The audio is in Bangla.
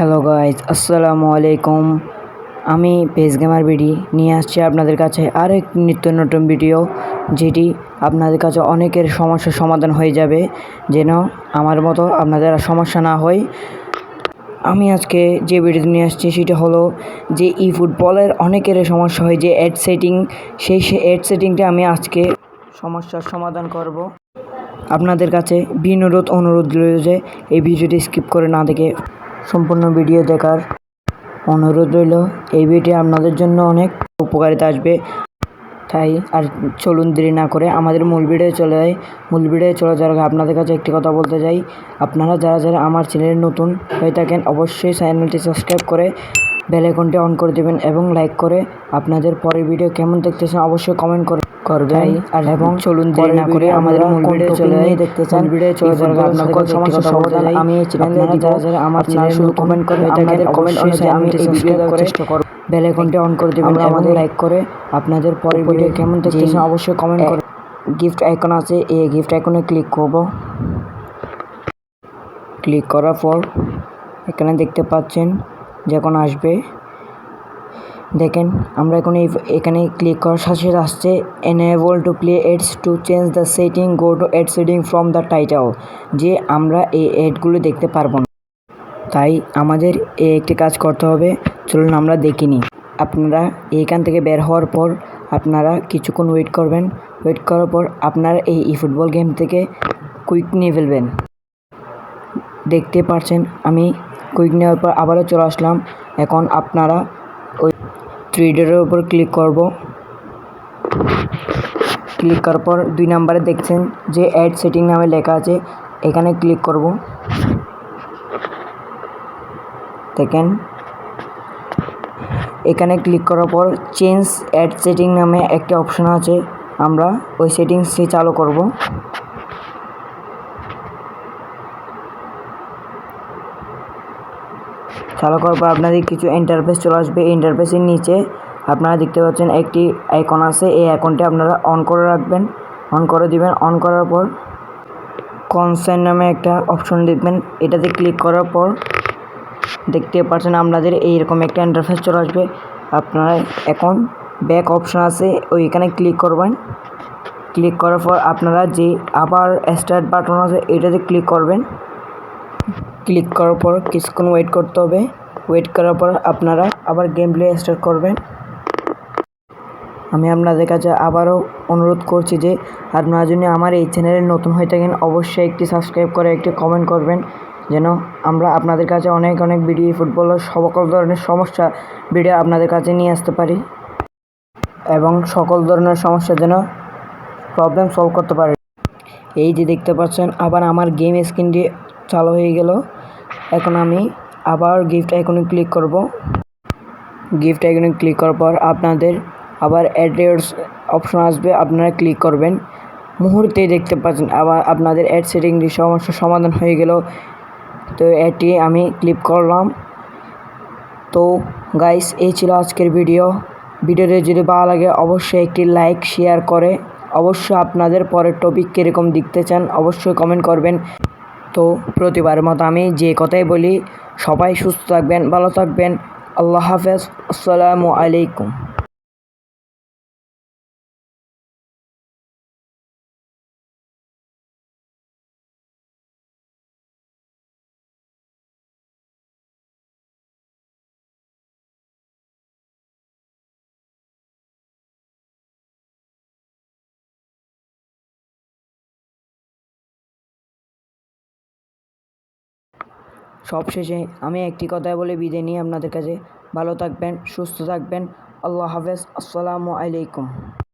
হ্যালো গাইজ আসসালামু আলাইকুম। আমি পেজ গেমার বিডি নিয়ে আসছি আপনাদের কাছে আর এক নিত্য নতুন ভিডিও, যেটি আপনাদের কাছে অনেকের সমস্যার সমাধান হয়ে যাবে, যেন আমার মতো আপনাদের আর সমস্যা না হয়। আমি আজকে যে ভিডিও নিয়ে আসছি, সেটা হলো যে ই ফুটবলের অনেকের সমস্যা হয় যে অ্যাড সেটিং সেই অ্যাড সেটিংটা আমি আজকে সমস্যার সমাধান করব। আপনাদের কাছে বিনোরোধ অনুরোধ যে এই ভিডিওটি স্কিপ করে না দেখে সম্পূর্ণ ভিডিও দেখার অনুরোধ রইল। এই ভিডিও আপনাদের জন্য অনেক উপকারিতা আসবে। তাই আর চলুন দেরি না করে আমাদের মূল ভিডিও চলে যায় মূল ভিডিও চলে যাওয়ার আগে আপনাদের কাছে একটি কথা বলতে চাই। আপনারা যারা যারা আমার চ্যানেলে নতুন হয়ে থাকেন, অবশ্যই চ্যানেলটি সাবস্ক্রাইব করে বেল আইকনটি অন করে দেবেন এবং লাইক করে আপনাদের পরের ভিডিও কেমন দেখতেছেন অবশ্যই কমেন্ট করে করবেন এবং চলুন দেরি না করে আমাদের মূল ভিডিও চলে যায় দেখতে চান। ভিডিও চলে আপনাদের সকল সমস্যার সমাধান আমি এই চ্যানেলে যারা যারা আমার চ্যানেলে শুধু কমেন্ট করে থাকেন কমেন্ট অনুযায়ী আমি এই ভিডিও করে চেষ্টা করব। বেল আইকনটি অন করে দেবেন আমাদের লাইক করে আপনাদের পরের ভিডিও কেমন দেখতেছেন অবশ্যই কমেন্ট করে গিফট আইকন আছে এই গিফট আইকনে ক্লিক করব। ক্লিক করার পর এখানে দেখতে পাচ্ছেন যখন আসবে দেখেন, আমরা এখন এই, এখানে ক্লিক করার সাথে সাথে আসছে enable to play ads to change the setting go to ad setting from the title যে আমরা এই এডগুলো দেখতে পারব না। তাই আমাদের এই একটি কাজ করতে হবে, চলুন আমরা দেখিনি আপনারা এইখান থেকে বের হওয়ার পর আপনারা কিছুক্ষণ ওয়েট করবেন। ওয়েট করার পর আপনারা এই ই ফুটবল গেম থেকে কুইক নিয়ে ফেলবেন। দেখতে পারছেন আমি কুইক নেওয়ার পর আবারও চলে আসলাম। এখন আপনারা ওই থ্রিডের উপর ক্লিক করব। ক্লিক করার পর দুই নাম্বারে দেখছেন যে অ্যাড সেটিং নামে লেখা আছে, এখানে ক্লিক করব। দেখেন, এখানে ক্লিক করার পর চেঞ্জ অ্যাড সেটিং নামে একটা অপশন আছে, আমরা ওই সেটিংসটি চালু করব। চালু করার পর আপনাদের কিছু ইন্টারফেস চলে আসবে। এই ইন্টারফেসের নিচে আপনারা দেখতে পাচ্ছেন একটি আইকন আছে। এই আইকনটি আপনারা অন করে রাখবেন। অন করে দিবেন। অন করার পর কনসার্ন নামে একটা অপশন দেখবেন। এটাতে ক্লিক করার পর দেখতে পাচ্ছেন আপনাদের এইরকম একটা ইন্টারফেস চলে আসবে। আপনারা এখন ব্যাক অপশন আছে, ওইখানে ক্লিক করবেন। ক্লিক করার পর আপনারা যে আবার স্টার্ট বাটন আছে, এটাতে ক্লিক করবেন। ক্লিক করার পর কিছুক্ষণ ওয়েট করতে হবে। ওয়েট করার পর আপনারা আবার গেম প্লে স্টার্ট করবেন। আমি আপনাদের কাছে আবারও অনুরোধ করছি যে আপনারা যদি আমার এই চ্যানেলে নতুন হয়ে থাকেন, অবশ্যই একটি সাবস্ক্রাইব করে, একটি কমেন্ট করবেন। যেন আমরা আপনাদের কাছে অনেক অনেক ভিডিও ফুটবলের সকল ধরনের সমস্যা ভিডিও আপনাদের কাছে নিয়ে আসতে পারি। এবং সকল ধরনের সমস্যা যেন প্রবলেম সলভ করতে পারি। এই যে দেখতে পাচ্ছেন, আবার আমার গেম স্ক্রিনটি চালু হয়ে গেল। এখন আমি আবার গিফট আইকনে ক্লিক করব। গিফট আইকনে ক্লিক করার পর আপনাদের আবার অ্যাড্রেস অপশন আসবে। আপনারা ক্লিক করবেন। মুহূর্তেই দেখতে পাচ্ছেন আবার আপনাদের অ্যাড সেটিংটি সমস্যার সমাধান হয়ে গেল। তো এটি আমি ক্লিক করলাম। তো গাইস এই ছিল আজকের ভিডিও ভিডিওটি যদি ভালো লাগে, অবশ্যই একটি লাইক শেয়ার করে। অবশ্যই আপনাদের পরের টপিক কীরকম দেখতে চান, অবশ্যই কমেন্ট করবেন। তো প্রতিবার মতো আমি যে কথাই বলি, সবাই সুস্থ থাকবেন, ভালো থাকবেন। আল্লাহ হাফেজ। আসসালামু আলাইকুম। সবশেষে আমি একটি কথাই বলে, বিদায় নিই আপনাদের কাছে ভালো থাকবেন, সুস্থ থাকবেন। আল্লাহ হাফেজ, আসসালামু আলাইকুম।